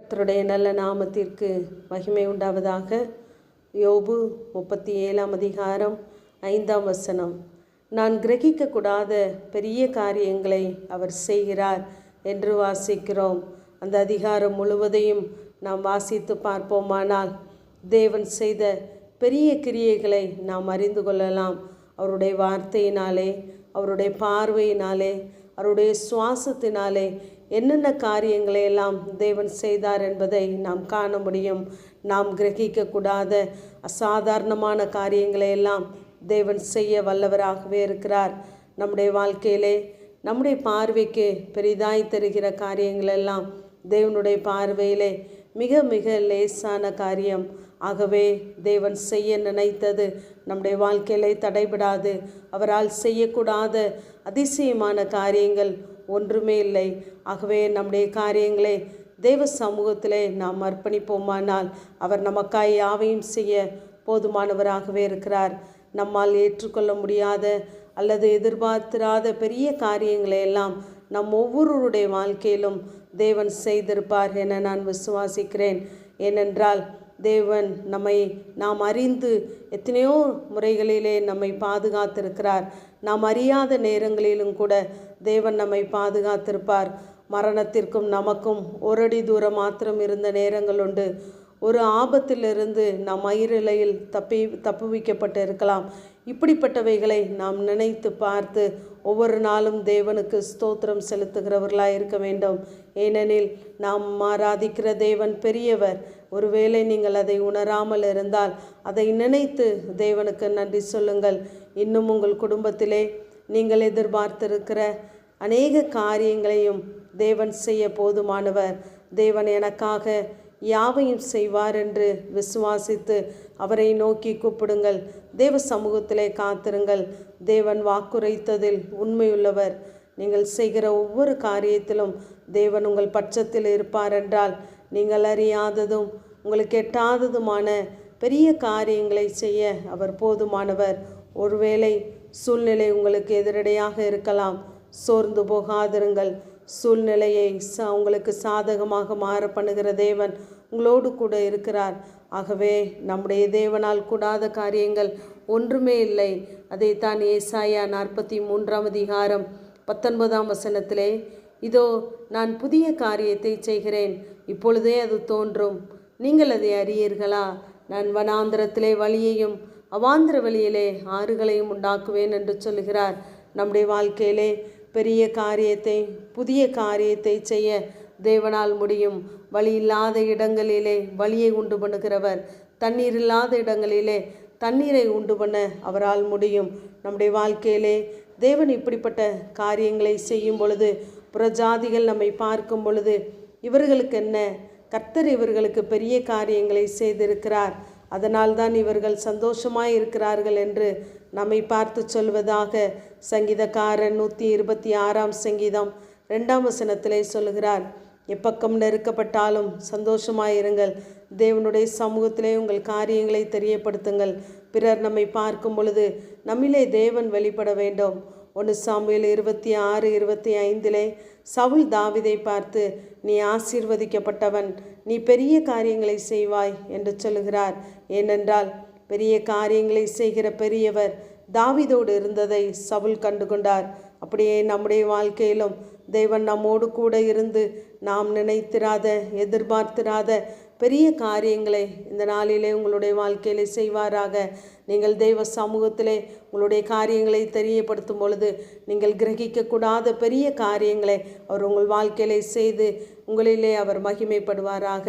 கத்தருடைய நல்ல நாமத்திற்கு மகிமை உண்டாவதாக. யோபு முப்பத்தி ஏழாம் அதிகாரம் ஐந்தாம் வசனம். நான் கிரகிக்கக்கூடாத பெரிய காரியங்களை அவர் செய்கிறார் என்று வாசிக்கிறோம். அந்த அதிகாரம் முழுவதையும் நாம் வாசித்து பார்ப்போமானால் தேவன் செய்த பெரிய கிரியைகளை நாம் அறிந்து கொள்ளலாம். அவருடைய வார்த்தையினாலே அவருடைய பார்வையினாலே அவருடைய சுவாசத்தினாலே என்னென்ன காரியங்களை எல்லாம் தேவன் செய்தார் என்பதை நாம் காண முடியும். நாம் கிரகிக்கக்கூடாத அசாதாரணமான காரியங்களை எல்லாம் தேவன் செய்ய வல்லவராகவே இருக்கிறார். நம்முடைய வாழ்க்கையிலே நம்முடைய பார்வைக்கு பெரிதாய் தருகிற காரியங்கள் எல்லாம் தேவனுடைய பார்வையிலே மிக மிக லேசான காரியம். ஆகவே தேவன் செய்ய நினைத்தது நம்முடைய வாழ்க்கையிலே தடைபடாது. அவரால் செய்யக்கூடாத அதிசயமான காரியங்கள் ஒன்றுமே இல்லை. ஆகவே நம்முடைய காரியங்களை தேவ சமூகத்திலே நாம் அர்ப்பணிப்போமானால் அவர் நமக்காய் யாவையும் செய்ய போதுமானவராகவே இருக்கிறார். நம்மால் ஏற்றுக்கொள்ள முடியாத அல்லது எதிர்பார்த்திராத பெரிய காரியங்களை எல்லாம் நம் ஒவ்வொருவருடைய வாழ்க்கையிலும் தேவன் செய்திருப்பார் என நான் விசுவாசிக்கிறேன். ஏனென்றால் தேவன் நம்மை நாம் அறிந்து எத்தனையோ முறைகளிலே நம்மை பாதுகாத்திருக்கிறார். நாம் அறியாத நேரங்களிலும் கூட தேவன் நம்மை பாதுகாத்திருப்பார். மரணத்திற்கும் நமக்கும் ஒரு அடி தூரம் மாத்திரம் இருந்த நேரங்கள் உண்டு. ஒரு ஆபத்திலிருந்து நாம் மயிரிலையில் தப்பி தப்புவிக்கப்பட்டு இருக்கலாம். இப்படிப்பட்டவைகளை நாம் நினைத்து பார்த்து ஒவ்வொரு நாளும் தேவனுக்கு ஸ்தோத்திரம் செலுத்துகிறவர்களாக இருக்க வேண்டும். ஏனெனில் நாம் ஆராதிக்கிற தேவன் பெரியவர். ஒருவேளை நீங்கள் அதை உணராமல் இருந்தால் அதை நினைத்து தேவனுக்கு நன்றி சொல்லுங்கள். இன்னும் உங்கள் குடும்பத்திலே நீங்கள் எதிர்பார்த்திருக்கிற அநேக காரியங்களையும் தேவன் செய்ய போதுமானவர். தேவன் எனக்காக யாவையும் செய்வார் என்று விசுவாசித்து அவரை நோக்கி கூப்பிடுங்கள். தேவ சமூகத்திலே காத்திருங்கள். தேவன் வாக்குரைத்ததில் உண்மையுள்ளவர். நீங்கள் செய்கிற ஒவ்வொரு காரியத்திலும் தேவன் உங்கள் பட்சத்தில் இருப்பார் என்றால் நீங்கள் அறியாததும் உங்களுக்கு எட்டாததுமான பெரிய காரியங்களை செய்ய அவர் போதுமானவர். ஒருவேளை சூழ்நிலை உங்களுக்கு எதிரடையாக இருக்கலாம். சோர்ந்து போகாதிருங்கள். சூழ்நிலையை ச உங்களுக்கு சாதகமாக மாற பண்ணுகிற தேவன் உங்களோடு கூட இருக்கிறார். ஆகவே நம்முடைய தேவனால் கூடாத காரியங்கள் ஒன்றுமே இல்லை. அதைத்தான் ஏசாயா நாற்பத்தி மூன்றாம் அதிகாரம் பத்தொன்பதாம் வசனத்திலே இதோ நான் புதிய காரியத்தை செய்கிறேன். இப்பொழுதே அது தோன்றும். நீங்கள் அதை அறியீர்களா? நான் வனாந்திரத்திலே வழியையும் அவாந்திர வழியிலே ஆறுகளையும் உண்டாக்குவேன் என்று சொல்கிறார் நம்முடைய வாழ்க்கையிலே பெரிய காரியத்தை புதிய காரியத்தை செய்ய தேவனால் முடியும். வழி இல்லாத இடங்களிலே வழியை உண்டு பண்ணுகிறவர் தண்ணீர் இல்லாத இடங்களிலே தண்ணீரை உண்டு பண்ண அவரால் முடியும். நம்முடைய வாழ்க்கையிலே தேவன் இப்படிப்பட்ட காரியங்களை செய்யும் பொழுது புறஜாதிகள் நம்மை பார்க்கும் பொழுது இவர்களுக்கு என்ன கர்த்தர் இவர்களுக்கு பெரிய காரியங்களை செய்திருக்கிறார். அதனால் தான் இவர்கள் சந்தோஷமாய் இருக்கிறார்கள் என்று நம்மை பார்த்து சொல்வதாக சங்கீதக்காரன் நூற்றி இருபத்தி ஆறாம் சங்கீதம் ரெண்டாம் வசனத்திலே சொல்லுகிறார். எப்பக்கம் நெருக்கப்பட்டாலும் சந்தோஷமாயிருங்கள் தேவனுடைய சமூகத்திலே உங்கள் காரியங்களை தெரியப்படுத்துங்கள். பிறர் நம்மை பார்க்கும் பொழுது நம்மிலே தேவன் வெளிப்பட வேண்டும். ஒன்று சாமியில் இருபத்தி ஆறு இருபத்தி ஐந்திலே சவுல் தாவிதை பார்த்து நீ ஆசீர்வதிக்கப்பட்டவன் நீ பெரிய காரியங்களை செய்வாய் என்று சொல்லுகிறார். ஏனென்றால் பெரிய காரியங்களை செய்கிற பெரியவர் தாவிதோடு இருந்ததை சவுல் கண்டுகொண்டார். அப்படியே நம்முடைய வாழ்க்கையிலும் தேவன் நம்மோடு கூட இருந்து நாம் நினைத்திராத எதிர்பார்த்திராத பெரிய காரியங்களை இந்த நாளிலே உங்களுடைய வாழ்க்கையிலே செய்வாராக. நீங்கள் தெய்வ சமூகத்திலே உங்களுடைய காரியங்களை தெரியப்படுத்தும் பொழுது நீங்கள் கிரகிக்கக்கூடாத பெரிய காரியங்களை அவர் உங்கள் வாழ்க்கையிலே செய்து உங்களிலே அவர் மகிமைப்படுவாராக.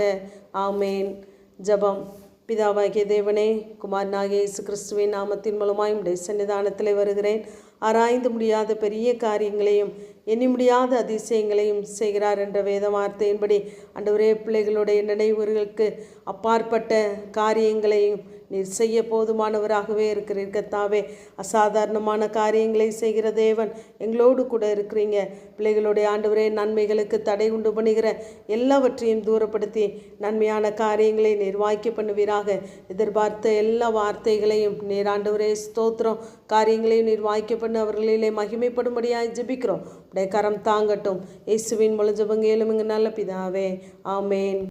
ஆமேன். ஜபம். பிதாவாகிய தேவனே குமாரனாகிய இயேசு கிறிஸ்துவின் நாமத்தின் மூலமாய் உடைய சன்னிதானத்தில் வருகிறேன். ஆராய்ந்து முடியாத பெரிய காரியங்களையும் எண்ணி முடியாத அதிசயங்களையும் செய்கிறார் என்ற வேத வார்த்தையின்படி அண்டவரே பிள்ளைகளுடைய நினைவுகளுக்கு அப்பாற்பட்ட காரியங்களையும் நீர் செய்ய போதுமானவராகவே இருக்கிறீர் கத்தாவே அசாதாரணமான காரியங்களை செய்கிற தேவன் எங்களோடு கூட இருக்கிறீங்க. பிள்ளைகளுடைய ஆண்டவரே நன்மைகளுக்கு தடை உண்டு பண்ணுகிற எல்லாவற்றையும் தூரப்படுத்தி நன்மையான காரியங்களை நீர் வாய்க்க பண்ணுவீராக. எதிர்பார்த்த எல்லா வார்த்தைகளையும் நீர் ஆண்டவரே ஸ்தோத்திரம். காரியங்களையும் நீர் வாய்க்க பண்ண அவர்களிலே மகிமைப்படும்படியாக ஜெபிக்கிறோம். உடைய கரம் தாங்கட்டும். இயேசுவின் முழு ஜபங்க நல்ல பிதாவே. ஆமேன்.